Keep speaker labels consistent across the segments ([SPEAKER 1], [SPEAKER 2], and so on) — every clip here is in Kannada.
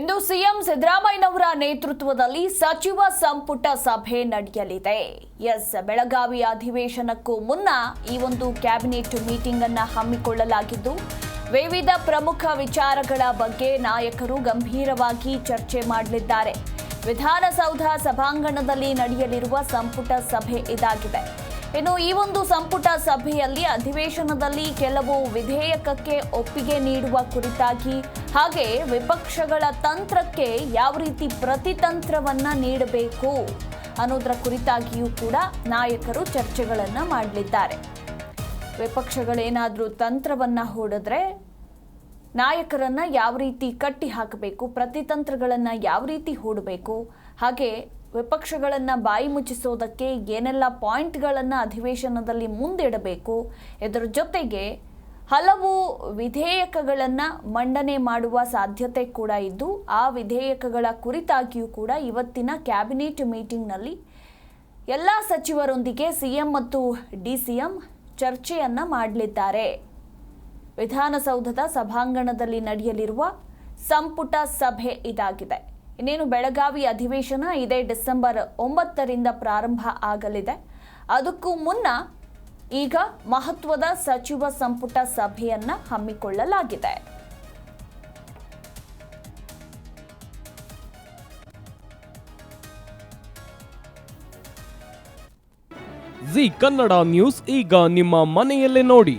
[SPEAKER 1] ಇಂದು ಸಿಎಂ ಸಿದ್ದರಾಮಯ್ಯನವರ ನೇತೃತ್ವದಲ್ಲಿ ಸಚಿವ ಸಂಪುಟ ಸಭೆ ನಡೆಯಲಿದೆ. ಎಸ್, ಬೆಳಗಾವಿ ಅಧಿವೇಶನಕ್ಕೂ ಮುನ್ನ ಈ ಒಂದು ಕ್ಯಾಬಿನೆಟ್ ಮೀಟಿಂಗ್ ಅನ್ನು ಹಮ್ಮಿಕೊಳ್ಳಲಾಗಿದ್ದು, ವಿವಿಧ ಪ್ರಮುಖ ವಿಚಾರಗಳ ಬಗ್ಗೆ ನಾಯಕರು ಗಂಭೀರವಾಗಿ ಚರ್ಚೆ ಮಾಡಲಿದ್ದಾರೆ. ವಿಧಾನಸೌಧ ಸಭಾಂಗಣದಲ್ಲಿ ನಡೆಯಲಿರುವ ಸಂಪುಟ ಸಭೆ ಇದಾಗಿದೆ. ಇನ್ನು ಈ ಒಂದು ಸಂಪುಟ ಸಭೆಯಲ್ಲಿ ಅಧಿವೇಶನದಲ್ಲಿ ಕೆಲವು ವಿಧೇಯಕಕ್ಕೆ ಒಪ್ಪಿಗೆ ನೀಡುವ ಕುರಿತಾಗಿ ಹಾಗೆ ವಿಪಕ್ಷಗಳ ತಂತ್ರಕ್ಕೆ ಯಾವ ರೀತಿ ಪ್ರತಿತಂತ್ರವನ್ನ ನೀಡಬೇಕು ಅನ್ನೋದರ ಕುರಿತಾಗಿಯೂ ಕೂಡ ನಾಯಕರು ಚರ್ಚೆಗಳನ್ನು ಮಾಡಲಿದ್ದಾರೆ. ವಿಪಕ್ಷಗಳೇನಾದರೂ ತಂತ್ರವನ್ನ ಹೂಡಿದ್ರೆ ನಾಯಕರನ್ನ ಯಾವ ರೀತಿ ಕಟ್ಟಿ ಹಾಕಬೇಕು ಪ್ರತಿತಂತ್ರಗಳನ್ನು ಯಾವ ರೀತಿ ಹೂಡಬೇಕು, ಹಾಗೆ ವಿಪಕ್ಷಗಳನ್ನು ಬಾಯಿ ಮುಚ್ಚಿಸೋದಕ್ಕೆ ಏನೆಲ್ಲ ಪಾಯಿಂಟ್ಗಳನ್ನು ಅಧಿವೇಶನದಲ್ಲಿ ಮುಂದಿಡಬೇಕು, ಇದರ ಜೊತೆಗೆ ಹಲವು ವಿಧೇಯಕಗಳನ್ನು ಮಂಡನೆ ಮಾಡುವ ಸಾಧ್ಯತೆ ಕೂಡ ಇದ್ದು, ಆ ವಿಧೇಯಕಗಳ ಕುರಿತಾಗಿಯೂ ಕೂಡ ಇವತ್ತಿನ ಕ್ಯಾಬಿನೆಟ್ ಮೀಟಿಂಗ್ನಲ್ಲಿ ಎಲ್ಲ ಸಚಿವರೊಂದಿಗೆ ಸಿಎಂ ಮತ್ತು ಡಿಸಿಎಂ ಚರ್ಚೆಯನ್ನು ಮಾಡಲಿದ್ದಾರೆ. ವಿಧಾನಸೌಧದ ಸಭಾಂಗಣದಲ್ಲಿ ನಡೆಯಲಿರುವ ಸಂಪುಟ ಸಭೆ ಇದಾಗಿದೆ. ಇನ್ನೇನು ಬೆಳಗಾವಿ ಅಧಿವೇಶನ ಇದೇ ಡಿಸೆಂಬರ್ ಒಂಬತ್ತರಿಂದ ಪ್ರಾರಂಭ ಆಗಲಿದೆ. ಅದಕ್ಕೂ ಮುನ್ನ ಈಗ ಮಹತ್ವದ ಸಚಿವ ಸಂಪುಟ ಸಭೆಯನ್ನ ಹಮ್ಮಿಕೊಳ್ಳಲಾಗಿದೆ.
[SPEAKER 2] ಜಿ ಕನ್ನಡ ನ್ಯೂಸ್ ಈಗ ನಿಮ್ಮ ಮನೆಯಲ್ಲೇ ನೋಡಿ.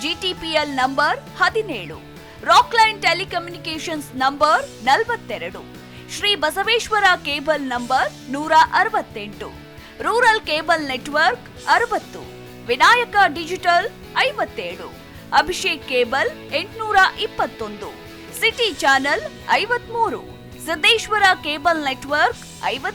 [SPEAKER 1] ಜಿಟಿಪಿಎಲ್ ನಂಬರ್ ಹದಿನೇಳು. ರಾಕ್ಲೈನ್ ಟೆಲಿಕಮ್ಯುನಿಕೇಶನ್ಸ್ ನಂಬರ್ ನಲವತ್ತೆರಡು. ಶ್ರೀ ಬಸವೇಶ್ವರ ಕೇಬಲ್ ನಂಬರ್ ನೂರ ಅರವತ್ತೆಂಟು. ರೂರಲ್ ಕೇಬಲ್ ನೆಟ್ವರ್ಕ್ ಅರವತ್ತು. ವಿನಾಯಕ ಡಿಜಿಟಲ್ ಐವತ್ತೇಳು. ಅಭಿಷೇಕ್ ಕೇಬಲ್ ಎಂಟುನೂರ ಇಪ್ಪತ್ತೊಂದು. ಸಿಟಿ ಚಾನೆಲ್ ಐವತ್ಮೂರು. ಸಿದ್ದೇಶ್ವರ ಕೇಬಲ್ ನೆಟ್ವರ್ಕ್ ಐವತ್